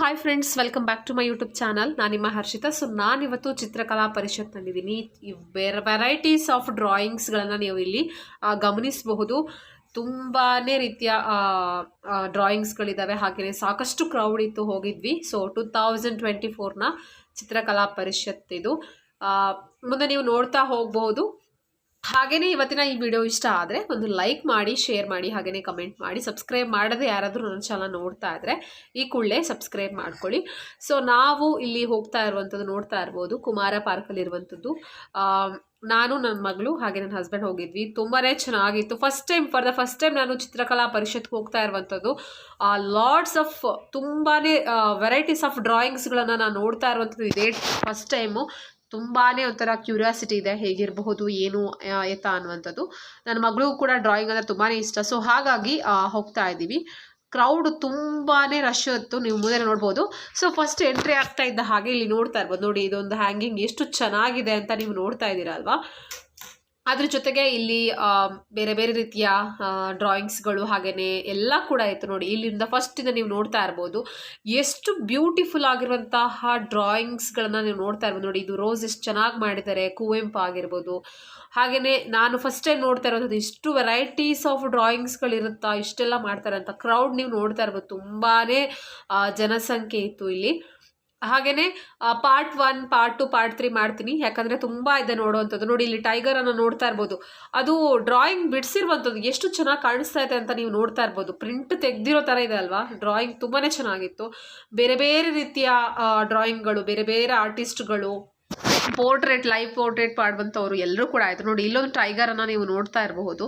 Hi friends welcome back to my YouTube channel ನಾನು ನಿಮ್ಮ Harshita. So ನಾನಿವತ್ತು ಚಿತ್ರಕಲಾ ಪರಿಷತ್ನಲ್ಲಿದ್ದೀನಿ. ಬೇರೆ ವೆರೈಟೀಸ್ ಆಫ್ ಡ್ರಾಯಿಂಗ್ಸ್ಗಳನ್ನು ನೀವು ಇಲ್ಲಿ ಗಮನಿಸಬಹುದು. ತುಂಬಾ ರೀತಿಯ ಡ್ರಾಯಿಂಗ್ಸ್ಗಳಿದ್ದಾವೆ ಹಾಗೆಯೇ ಸಾಕಷ್ಟು ಕ್ರೌಡ್ ಇತ್ತು ಹೋಗಿದ್ವಿ. ಸೊ ಟು ತೌಸಂಡ್ ಚಿತ್ರಕಲಾ ಪರಿಷತ್ ಇದು. ಮುಂದೆ ನೀವು ನೋಡ್ತಾ ಹೋಗಬಹುದು. ಹಾಗೆಯೇ ಇವತ್ತಿನ ಈ ವಿಡಿಯೋ ಇಷ್ಟ ಆದರೆ ಒಂದು ಲೈಕ್ ಮಾಡಿ ಶೇರ್ ಮಾಡಿ ಹಾಗೆಯೇ ಕಮೆಂಟ್ ಮಾಡಿ ಸಬ್ಸ್ಕ್ರೈಬ್ ಮಾಡದೆ ಯಾರಾದರೂ ನನ್ನ ಚಾನಲ್ ನೋಡ್ತಾ ಇದ್ದರೆ ಈ ಕೂಡಲೇ ಸಬ್ಸ್ಕ್ರೈಬ್ ಮಾಡ್ಕೊಳ್ಳಿ. ಸೊ ನಾವು ಇಲ್ಲಿ ಹೋಗ್ತಾ ಇರುವಂಥದ್ದು ನೋಡ್ತಾ ಇರ್ಬೋದು ಕುಮಾರ ಪಾರ್ಕಲ್ಲಿ ಇರುವಂಥದ್ದು ಆ, ನಾನು ನನ್ನ ಮಗಳು ಹಾಗೆ ನನ್ನ ಹಸ್ಬೆಂಡ್ ಹೋಗಿದ್ವಿ. ತುಂಬಾ ಚೆನ್ನಾಗಿತ್ತು. First time for the first time ನಾನು ಚಿತ್ರಕಲಾ ಪರಿಷತ್ಗೆ ಹೋಗ್ತಾ ಇರುವಂಥದ್ದು ಲಾಡ್ಸ್ ಆಫ್ ತುಂಬಾ ವೆರೈಟೀಸ್ ಆಫ್ ಡ್ರಾಯಿಂಗ್ಸ್ಗಳನ್ನು ನಾನು ನೋಡ್ತಾ ಇರುವಂಥದ್ದು ಇದೇ ಫಸ್ಟ್ ಟೈಮು ತುಂಬಾ ಒಂಥರ ಕ್ಯೂರಿಯಾಸಿಟಿ ಇದೆ ಹೇಗಿರಬಹುದು, ಏನು ಎತ್ತ ಅನ್ನುವಂಥದ್ದು. ನನ್ನ ಮಗಳಿಗೂ ಕೂಡ ಡ್ರಾಯಿಂಗ್ ಅಂದರೆ ತುಂಬಾ ಇಷ್ಟ. ಸೊ ಹಾಗಾಗಿ ಹೋಗ್ತಾ ಇದ್ದೀವಿ. ಕ್ರೌಡ್ ತುಂಬಾ ರಶ್ ಇತ್ತು. ನೀವು ಮುಂದೆ ನೋಡ್ಬೋದು. ಸೊ ಫಸ್ಟ್ ಎಂಟ್ರಿ ಆಗ್ತಾ ಇದ್ದ ಹಾಗೆ ಇಲ್ಲಿ ನೋಡ್ತಾ ಇರ್ಬೋದು. ನೋಡಿ, ಇದೊಂದು ಹ್ಯಾಂಗಿಂಗ್ ಎಷ್ಟು ಚೆನ್ನಾಗಿದೆ ಅಂತ ನೀವು ನೋಡ್ತಾ ಇದ್ದೀರಾ ಅಲ್ವಾ? ಅದ್ರ ಜೊತೆಗೆ ಇಲ್ಲಿ ಬೇರೆ ಬೇರೆ ರೀತಿಯ ಡ್ರಾಯಿಂಗ್ಸ್ಗಳು ಹಾಗೆಯೇ ಎಲ್ಲ ಕೂಡ ಇತ್ತು ನೋಡಿ. ಇಲ್ಲಿಂದ ಫಸ್ಟಿಂದ ನೀವು ನೋಡ್ತಾ ಇರ್ಬೋದು. ಎಷ್ಟು ಬ್ಯೂಟಿಫುಲ್ ಆಗಿರುವಂತಹ ಡ್ರಾಯಿಂಗ್ಸ್ಗಳನ್ನು ನೀವು ನೋಡ್ತಾ ಇರ್ಬೋದು ನೋಡಿ. ಇದು ರೋಸ್ ಎಷ್ಟು ಚೆನ್ನಾಗಿ ಮಾಡಿದ್ದಾರೆ, ಕುವೆಂಪು ಆಗಿರ್ಬೋದು. ಹಾಗೆಯೇ ನಾನು ಫಸ್ಟ್ ಟೈಮ್ ನೋಡ್ತಾ ಇರೋದು ಇಷ್ಟು ವೆರೈಟೀಸ್ ಆಫ್ ಡ್ರಾಯಿಂಗ್ಸ್ಗಳಿರುತ್ತಾ ಇಷ್ಟೆಲ್ಲ ಮಾಡ್ತಾರೆ ಅಂತ ಕ್ರೌಡ್ ನೀವು ನೋಡ್ತಾ ಇರ್ಬೋದು. ತುಂಬಾ ಜನಸಂಖ್ಯೆ ಇತ್ತು ಇಲ್ಲಿ. ಹಾಗೆಯೇ part one part two part three ಮಾಡ್ತೀನಿ. ಯಾಕಂದರೆ ತುಂಬ ಇದೆ ನೋಡುವಂಥದ್ದು. ನೋಡಿ, ಇಲ್ಲಿ ಟೈಗರನ್ನು ನೋಡ್ತಾ ಇರ್ಬೋದು. ಅದು ಡ್ರಾಯಿಂಗ್ ಬಿಡಿಸಿರುವಂಥದ್ದು. ಎಷ್ಟು ಚೆನ್ನಾಗಿ ಕಾಣಿಸ್ತಾ ಇದೆ ಅಂತ ನೀವು ನೋಡ್ತಾ ಇರ್ಬೋದು. ಪ್ರಿಂಟ್ ತೆಗೆದಿರೋ ಥರ ಇದೆ ಅಲ್ವಾ? ಡ್ರಾಯಿಂಗ್ ತುಂಬಾ ಚೆನ್ನಾಗಿತ್ತು. ಬೇರೆ ಬೇರೆ ರೀತಿಯ ಡ್ರಾಯಿಂಗ್ಗಳು ಬೇರೆ ಬೇರೆ ಆರ್ಟಿಸ್ಟ್ಗಳು ಪೋರ್ಟ್ರೇಟ್ ಲೈವ್ ಪೋರ್ಟ್ರೇಟ್ ಮಾಡುವಂಥವ್ರು ಎಲ್ಲರೂ ಕೂಡ ಆಯಿತು. ನೋಡಿ, ಇಲ್ಲೊಂದು ಟೈಗರನ್ನು ನೀವು ನೋಡ್ತಾ ಇರಬಹುದು.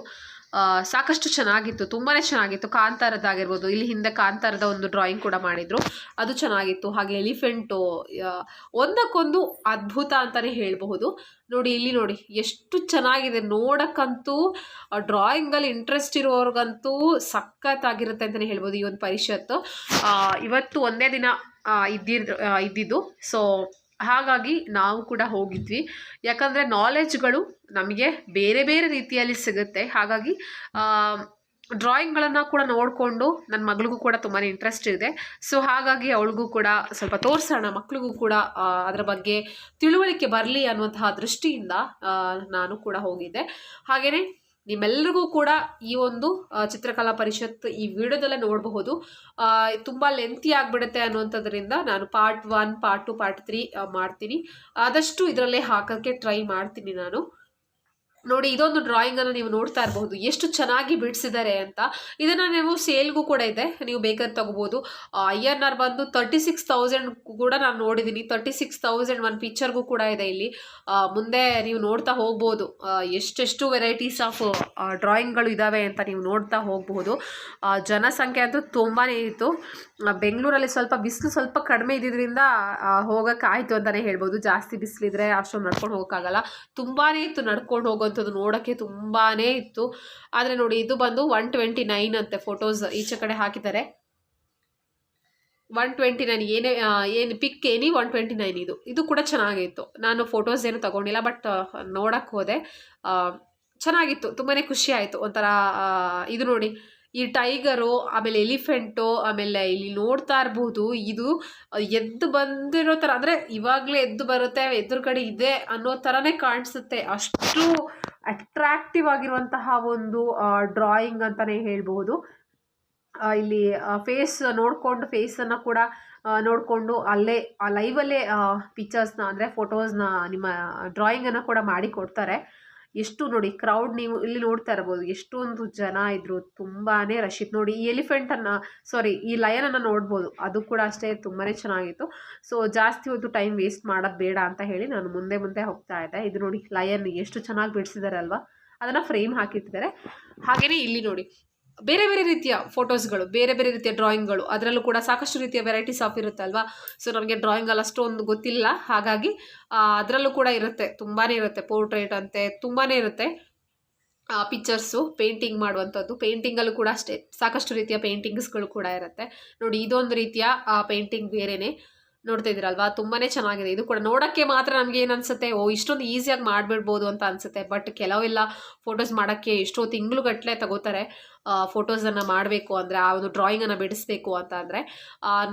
ಸಾಕಷ್ಟು ಚೆನ್ನಾಗಿತ್ತು ತುಂಬಾ ಚೆನ್ನಾಗಿತ್ತು. ಕಾಂತಾರದ್ದಾಗಿರ್ಬೋದು ಇಲ್ಲಿ ಹಿಂದೆ ಕಾಂತಾರದ ಒಂದು ಡ್ರಾಯಿಂಗ್ ಕೂಡ ಮಾಡಿದರು. ಅದು ಚೆನ್ನಾಗಿತ್ತು. ಹಾಗೆ ಎಲಿಫೆಂಟು ಒಂದಕ್ಕೊಂದು ಅದ್ಭುತ ಅಂತಲೇ ಹೇಳಬಹುದು. ನೋಡಿ, ಇಲ್ಲಿ ನೋಡಿ, ಎಷ್ಟು ಚೆನ್ನಾಗಿದೆ. ನೋಡಕ್ಕಂತೂ ಡ್ರಾಯಿಂಗಲ್ಲಿ ಇಂಟ್ರೆಸ್ಟ್ ಇರೋರ್ಗಂತೂ ಸಖತ್ತಾಗಿರುತ್ತೆ ಅಂತಲೇ ಹೇಳ್ಬೋದು ಈ ಒಂದು ಪರಿಷತ್ತು. ಇವತ್ತು ಒಂದೇ ದಿನ ಇದ್ದಿದ್ದು ಇದ್ದಿದ್ದು. ಸೊ ಹಾಗಾಗಿ ನಾವು ಕೂಡ ಹೋಗಿದ್ವಿ. ಯಾಕಂದರೆ ನಾಲೆಜ್ಗಳು ನಮಗೆ ಬೇರೆ ಬೇರೆ ರೀತಿಯಲ್ಲಿ ಸಿಗುತ್ತೆ. ಹಾಗಾಗಿ ಡ್ರಾಯಿಂಗ್ಗಳನ್ನು ಕೂಡ ನೋಡಿಕೊಂಡು ನನ್ನ ಮಗಳಿಗೂ ಕೂಡ ತುಂಬಾ ಇಂಟ್ರೆಸ್ಟ್ ಇದೆ. ಸೊ ಹಾಗಾಗಿ ಅವಳಿಗೂ ಕೂಡ ಸ್ವಲ್ಪ ತೋರಿಸೋಣ, ಮಕ್ಳಿಗೂ ಕೂಡ ಅದರ ಬಗ್ಗೆ ತಿಳುವಳಿಕೆ ಬರಲಿ ಅನ್ನುವಂತಹ ದೃಷ್ಟಿಯಿಂದ ನಾನು ಕೂಡ ಹೋಗಿದ್ದೆ. ಹಾಗೆಯೇ ನಿಮ್ಮೆಲ್ಲರಿಗೂ ಕೂಡ ಈ ಒಂದು ಚಿತ್ರಕಲಾ ಪರಿಷತ್ ಈ ವಿಡಿಯೋದಲ್ಲ ನೋಡಬಹುದು. ತುಂಬ ಲೆಂತಿ ಆಗಿಬಿಡುತ್ತೆ ಅನ್ನುವಂಥದ್ರಿಂದ ನಾನು part one part two part three ಮಾಡ್ತೀನಿ. ಆದಷ್ಟು ಇದರಲ್ಲೇ ಹಾಕೋಕ್ಕೆ ಟ್ರೈ ಮಾಡ್ತೀನಿ ನಾನು. ನೋಡಿ, ಇದೊಂದು ಡ್ರಾಯಿಂಗನ್ನು ನೀವು ನೋಡ್ತಾ ಇರಬಹುದು. ಎಷ್ಟು ಚೆನ್ನಾಗಿ ಬಿಡಿಸಿದ್ದಾರೆ ಅಂತ. ಇದನ್ನು ನೀವು ಸೇಲ್ಗೂ ಕೂಡ ಇದೆ. ನೀವು ಬೇಕಾದ್ರೆ ತಗೋಬೋದು ಐ ಎನ್ ಆರ್ ಬಂದು ತರ್ಟಿ ಸಿಕ್ಸ್ ತೌಸಂಡ್ ಕೂಡ ನಾನು ನೋಡಿದ್ದೀನಿ ತರ್ಟಿ ಸಿಕ್ಸ್ ತೌಸಂಡ್ ಒಂದು ಪಿಕ್ಚರ್ಗೂ ಕೂಡ ಇದೆ ಇಲ್ಲಿ. ಮುಂದೆ ನೀವು ನೋಡ್ತಾ ಹೋಗ್ಬೋದು. ಎಷ್ಟೆಷ್ಟು ವೆರೈಟೀಸ್ ಆಫ್ ಡ್ರಾಯಿಂಗ್ಗಳು ಇದ್ದಾವೆ ಅಂತ ನೀವು ನೋಡ್ತಾ ಹೋಗಬಹುದು ಜನಸಂಖ್ಯೆ ಅಂತೂ ತುಂಬಾ ಇತ್ತು. ಬೆಂಗಳೂರಲ್ಲಿ ಸ್ವಲ್ಪ ಬಿಸಿಲು ಸ್ವಲ್ಪ ಕಡಿಮೆ ಇದ್ದಿದ್ದರಿಂದ ಹೋಗೋಕ್ಕಾಯಿತು ಅಂತಲೇ ಹೇಳ್ಬೋದು. ಜಾಸ್ತಿ ಬಿಸಿಲಿದ್ರೆ ಅಷ್ಟೊಂದು ನಡ್ಕೊಂಡು ಹೋಗೋಕ್ಕಾಗಲ್ಲ. ತುಂಬಾ ಇತ್ತು ನಡ್ಕೊಂಡು ಹೋಗೋವಂಥದ್ದು ನೋಡೋಕ್ಕೆ ತುಂಬಾ ಇತ್ತು. ಆದರೆ ನೋಡಿ, ಇದು ಬಂದು ಒನ್ ಟ್ವೆಂಟಿ ನೈನ್ ಅಂತೆ ಫೋಟೋಸ್ ಈಚೆ ಕಡೆ ಹಾಕಿದ್ದಾರೆ. ಒನ್ ಟ್ವೆಂಟಿ ನೈನ್ ಏನೇ ಏನು ಪಿಕ್ ಏನಿ ಒನ್ ಟ್ವೆಂಟಿ ನೈನ್ ಇದು. ಇದು ಕೂಡ ಚೆನ್ನಾಗಿತ್ತು. ನಾನು ಫೋಟೋಸ್ ಏನು ತಗೊಂಡಿಲ್ಲ ಬಟ್ ನೋಡಕ್ಕೆ ಹೋದೆ. ಚೆನ್ನಾಗಿತ್ತು. ತುಂಬಾ ಖುಷಿ ಆಯಿತು ಒಂಥರ ಇದು ನೋಡಿ. ಈ ಟೈಗರು, ಆಮೇಲೆ ಎಲಿಫೆಂಟು, ಆಮೇಲೆ ಇಲ್ಲಿ ನೋಡ್ತಾ ಇರಬಹುದು ಇದು ಎದ್ದು ಬಂದಿರೋ ಥರ, ಅಂದರೆ ಇವಾಗಲೇ ಎದ್ದು ಬರುತ್ತೆ, ಎದುರುಗಡೆ ಇದೆ ಅನ್ನೋ ಥರನೇ ಕಾಣಿಸುತ್ತೆ. ಅಷ್ಟು ಅಟ್ರಾಕ್ಟಿವ್ ಆಗಿರುವಂತಹ ಒಂದು ಡ್ರಾಯಿಂಗ್ ಅಂತಲೇ ಹೇಳ್ಬೋದು. ಇಲ್ಲಿ ಫೇಸ್ ನೋಡಿಕೊಂಡು ಫೇಸನ್ನು ಕೂಡ ನೋಡಿಕೊಂಡು ಅಲ್ಲೇ, ಆ ಲೈವಲ್ಲೇ ಪಿಕ್ಚರ್ಸ್ನ ಅಂದರೆ ಫೋಟೋಸ್ನ ನಿಮ್ಮ ಡ್ರಾಯಿಂಗನ್ನು ಕೂಡ ಮಾಡಿ ಕೊಡ್ತಾರೆ. ಎಷ್ಟು ನೋಡಿ ಕ್ರೌಡ್ ನೀವು ಇಲ್ಲಿ ನೋಡ್ತಾ ಇರ್ಬೋದು, ಎಷ್ಟೊಂದು ಜನ ಇದ್ರು ತುಂಬಾ ರಶ್ ಇತ್ತು. ನೋಡಿ, ಈ ಎಲಿಫೆಂಟನ್ನು ಸಾರಿ ಈ ಲಯನನ್ನು ನೋಡ್ಬೋದು. ಅದು ಕೂಡ ಅಷ್ಟೇ ತುಂಬಾ ಚೆನ್ನಾಗಿತ್ತು. ಸೊ ಜಾಸ್ತಿ ಹೊತ್ತು ಟೈಮ್ ವೇಸ್ಟ್ ಮಾಡೋದು ಬೇಡ ಅಂತ ಹೇಳಿ ನಾನು ಮುಂದೆ ಮುಂದೆ ಹೋಗ್ತಾ ಇದ್ದೆ. ಇದು ನೋಡಿ ಲಯನ್ ಎಷ್ಟು ಚೆನ್ನಾಗಿ ಬಿಡಿಸಿದಾರೆ ಅಲ್ವಾ? ಅದನ್ನು ಫ್ರೇಮ್ ಹಾಕಿಟ್ಟಿದ್ದಾರೆ. ಹಾಗೆಯೇ ಇಲ್ಲಿ ನೋಡಿ. ಬೇರೆ ಬೇರೆ ರೀತಿಯ ಫೋಟೋಸ್ಗಳು, ಬೇರೆ ಬೇರೆ ರೀತಿಯ ಡ್ರಾಯಿಂಗ್ಗಳು ಅದರಲ್ಲೂ ಕೂಡ ಸಾಕಷ್ಟು ರೀತಿಯ ವೆರೈಟೀಸ್ ಆಫ್ ಇರುತ್ತೆ ಅಲ್ವಾ? ಸೊ ನನಗೆ ಡ್ರಾಯಿಂಗಲ್ಲಿ ಅಷ್ಟೊಂದು ಗೊತ್ತಿಲ್ಲ. ಹಾಗಾಗಿ ಅದರಲ್ಲೂ ಕೂಡ ಇರುತ್ತೆ. ತುಂಬಾ ಇರುತ್ತೆ ಪೋರ್ಟ್ರೇಟ್ ಅಂತೆ ತುಂಬಾ ಇರುತ್ತೆ. ಪಿಕ್ಚರ್ಸು ಪೇಂಟಿಂಗ್ ಮಾಡುವಂಥದ್ದು. ಪೇಂಟಿಂಗಲ್ಲೂ ಕೂಡ ಅಷ್ಟೇ. ಸಾಕಷ್ಟು ರೀತಿಯ ಪೇಂಟಿಂಗ್ಸ್ಗಳು ಕೂಡ ಇರುತ್ತೆ. ನೋಡಿ, ಇದೊಂದು ರೀತಿಯ ಪೇಂಟಿಂಗ್ ಬೇರೆನೇ. ನೋಡ್ತಾ ಇದ್ದೀರಲ್ವಾ? ತುಂಬಾ ಚೆನ್ನಾಗಿದೆ. ಇದು ಕೂಡ ನೋಡೋಕ್ಕೆ ಮಾತ್ರ ನಮಗೆ ಏನು ಅನಿಸುತ್ತೆ? ಓ, ಇಷ್ಟೊಂದು ಈಸಿಯಾಗಿ ಮಾಡಿಬಿಡ್ಬೋದು ಅಂತ ಅನಿಸುತ್ತೆ. ಬಟ್ ಕೆಲವೆಲ್ಲ ಫೋಟೋಸ್ ಮಾಡೋಕ್ಕೆ ಎಷ್ಟೋ ತಿಂಗಳುಗಟ್ಟಲೆ ತಗೋತಾರೆ. ಫೋಟೋಸನ್ನು ಮಾಡಬೇಕು ಅಂದರೆ ಆ ಒಂದು ಡ್ರಾಯಿಂಗನ್ನು ಬಿಡಿಸ್ಬೇಕು ಅಂತ ಅಂದರೆ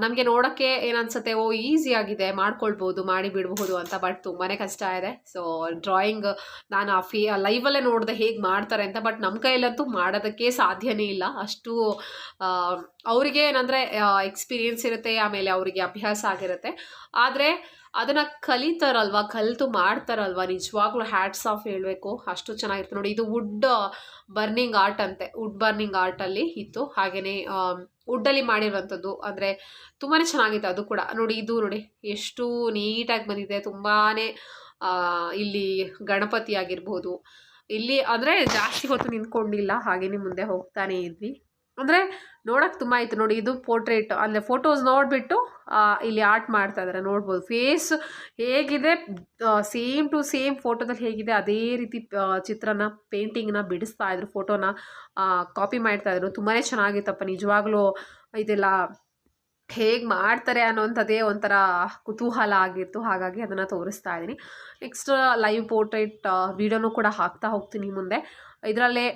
ನಮಗೆ ನೋಡೋಕ್ಕೆ ಏನನ್ಸುತ್ತೆ, ಓ ಈಸಿ ಆಗಿದೆ, ಮಾಡ್ಕೊಳ್ಬೋದು, ಮಾಡಿ ಬಿಡಬಹುದು ಅಂತ ಬಟ್ ತುಂಬಾ ಕಷ್ಟ ಇದೆ. ಸೊ ಡ್ರಾಯಿಂಗ್ ನಾನು ಆ ಫೀ ಲೈವಲ್ಲೇ ನೋಡಿದೆ ಹೇಗೆ ಮಾಡ್ತಾರೆ ಅಂತ ಬಟ್ ನಮ್ಮ ಕೈಯಲ್ಲಂತೂ ಮಾಡೋದಕ್ಕೆ ಸಾಧ್ಯನೇ ಇಲ್ಲ. ಅಷ್ಟು ಅವರಿಗೆ ಏನಂದರೆ ಎಕ್ಸ್ಪೀರಿಯೆನ್ಸ್ ಇರುತ್ತೆ, ಆಮೇಲೆ ಅವರಿಗೆ ಅಭ್ಯಾಸ ಆಗಿರುತ್ತೆ. ಆದರೆ, ಅದನ್ನು ಕಲಿತಾರಲ್ವ, ಕಲಿತು ಮಾಡ್ತಾರಲ್ವ, ನಿಜವಾಗ್ಲೂ ಹ್ಯಾಟ್ಸ್ ಆಫ್ ಹೇಳಬೇಕು, ಅಷ್ಟು ಚೆನ್ನಾಗಿರುತ್ತೆ. ನೋಡಿ, ಇದು ವುಡ್ ಬರ್ನಿಂಗ್ ಆರ್ಟ್ ಅಂತೆ, ವುಡ್ ಬರ್ನಿಂಗ್ ಆರ್ಟಲ್ಲಿ ಇತ್ತು. ಹಾಗೆಯೇ ವುಡ್ಡಲ್ಲಿ ಮಾಡಿರುವಂಥದ್ದು ಅಂದರೆ ತುಂಬಾ ಚೆನ್ನಾಗಿತ್ತು ಅದು ಕೂಡ. ನೋಡಿ ಇದು ನೋಡಿ, ಎಷ್ಟು ನೀಟಾಗಿ ಬಂದಿದೆ. ತುಂಬಾ ಇಲ್ಲಿ ಗಣಪತಿ ಆಗಿರ್ಬೋದು. ಇಲ್ಲಿ ಅಂದರೆ ಜಾಸ್ತಿ ಹೊತ್ತು ನಿಂತ್ಕೊಂಡಿಲ್ಲ ಹಾಗೆಯೇ ಮುಂದೆ ಹೋಗ್ತಾನೇ ಇದ್ವಿ. ಅಂದರೆ ನೋಡೋಕೆ ತುಂಬ ಇತ್ತು ನೋಡಿ, ಇದು ಪೋರ್ಟ್ರೇಟ್ ಅಂದರೆ ಫೋಟೋಸ್ ನೋಡಿಬಿಟ್ಟು ಇಲ್ಲಿ ಆರ್ಟ್ ಮಾಡ್ತಾ ಇದ್ದಾರೆ ನೋಡ್ಬೋದು. ಫೇಸ್ ಹೇಗಿದೆ ಸೇಮ್ ಟು ಸೇಮ್ ಫೋಟೋದಲ್ಲಿ ಹೇಗಿದೆ, ಅದೇ ರೀತಿ ಚಿತ್ರನ ಪೇಂಟಿಂಗ್ನ ಬಿಡಿಸ್ತಾ ಇದ್ರು ಫೋಟೋನ ಕಾಪಿ ಮಾಡ್ತಾ ಇದ್ರು. ತುಂಬಾ ಚೆನ್ನಾಗಿತ್ತಪ್ಪ, ನಿಜವಾಗ್ಲೂ ಇದೆಲ್ಲ ಹೇಗೆ ಮಾಡ್ತಾರೆ ಅನ್ನೋಂಥದ್ದೇ ಒಂಥರ ಕುತೂಹಲ ಆಗಿತ್ತು. ಹಾಗಾಗಿ ಅದನ್ನು ತೋರಿಸ್ತಾ ಇದ್ದೀನಿ. ನೆಕ್ಸ್ಟ್ ಲೈವ್ ಪೋರ್ಟ್ರೇಟ್ ವೀಡಿಯೋನು ಕೂಡ ಹಾಕ್ತಾ ಹೋಗ್ತೀನಿ ಮುಂದೆ. ಇದರಲ್ಲೇ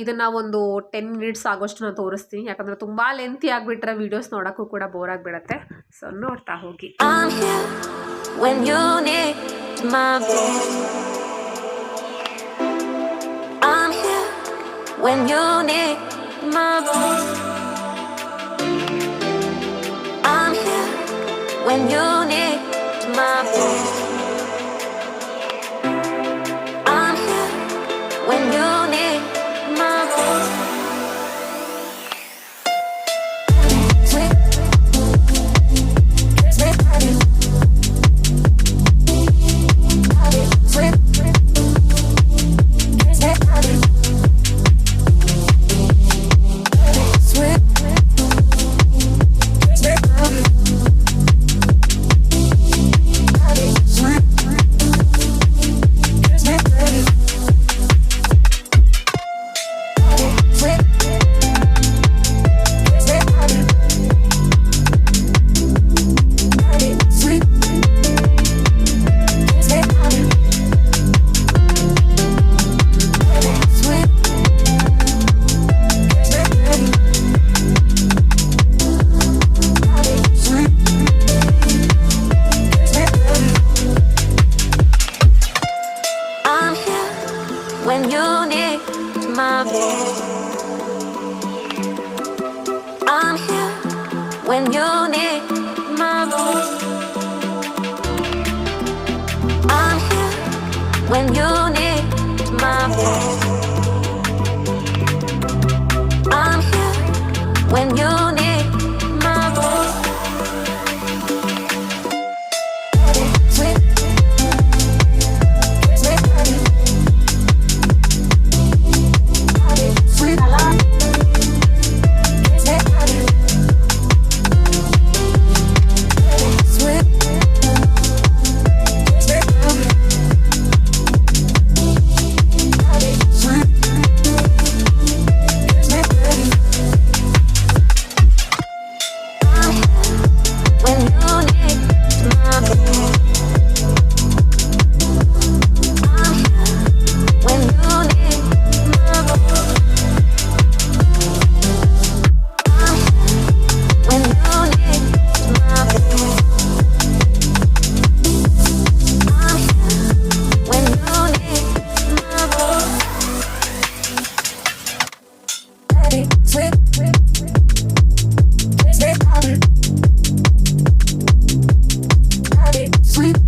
ಇದನ್ನು ಒಂದು ಟೆನ್ ಮಿನಿಟ್ಸ್ ಆಗೋಷ್ಟು ನಾನು ತೋರಿಸ್ತೀನಿ. ಯಾಕಂದರೆ ತುಂಬ ಲೆಂತಿ ಆಗಿಬಿಟ್ರೆ ವೀಡಿಯೋಸ್ ನೋಡೋಕ್ಕೂ ಕೂಡ ಬೋರ್ ಆಗಿಬಿಡತ್ತೆ. ಸೊ ನೋಡ್ತಾ ಹೋಗಿ. When you need my when you need my voice. sleep